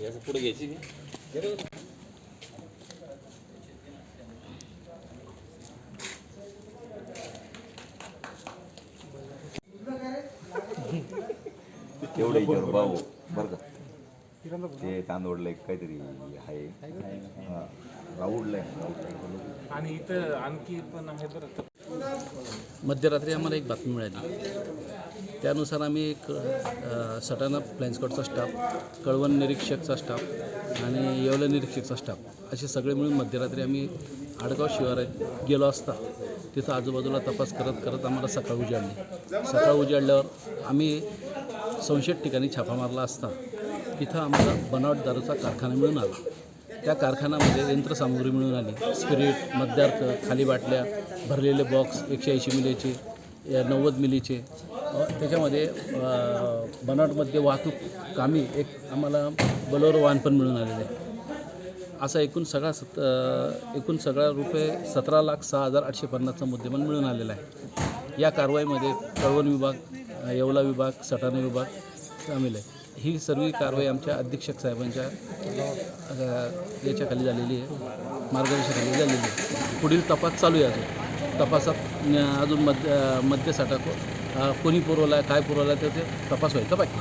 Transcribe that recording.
असं पुढे घ्यायची विचार भाऊ बरं का? ते तांदूळला एक काहीतरी आहे. हा. राऊडला आहे राऊडला आणि इथं आणखी पण आहे बरं. मध्यरात्री आम्हाला एक बातमी मिळाली. त्यानुसार आम्ही एक अ, सटाणा स्टाफ कळवण निरीक्षकचा स्टाफ आणि येवला निरीक्षकचा स्टाफ असे सगळे मिळून मध्यरात्री आम्ही आडगाव शिवारात गेलो असता तिथं आजूबाजूला तपास करत करत आम्हाला सकाळ उजाडली. सकाळ उजाडल्यावर आम्ही संशयित ठिकाणी छापा मारला असता तिथं आम्हाला बनावट दारूचा कारखाना मिळून आला. त्या कारखान्यामध्ये यंत्रसामुग्री मिळून आली. स्पिरिट मद्यार्थ खाली बाटल्या भरलेले बॉक्स एकशे ऐंशी मिलेचे नव्वद मिलीचे त्याच्यामध्ये बनावटमध्ये वाहतूक कामी एक आम्हाला बलोरो वाहन पण मिळून आलेलं आहे. असा एकूण सगळा सत एकूण सगळा रुपये सतरा लाख सहा हजार आठशे पन्नासचा मुद्देमाल मिळून आलेला आहे. या कारवाईमध्ये कळवण विभाग येवला विभाग सटाणा विभाग सामील आहे. ही सर्व कारवाई आमच्या अधीक्षक साहेबांच्या याच्याखाली झालेली आहे मार्गदर्शनाखाली झालेली आहे. पुढील तपास चालू आहे अजून. तपासात अजून मध्य मद्यसाठा कोणी पुरवला आहे काय पुरवला आहे त्याचे तपास व्हायचा बाकी.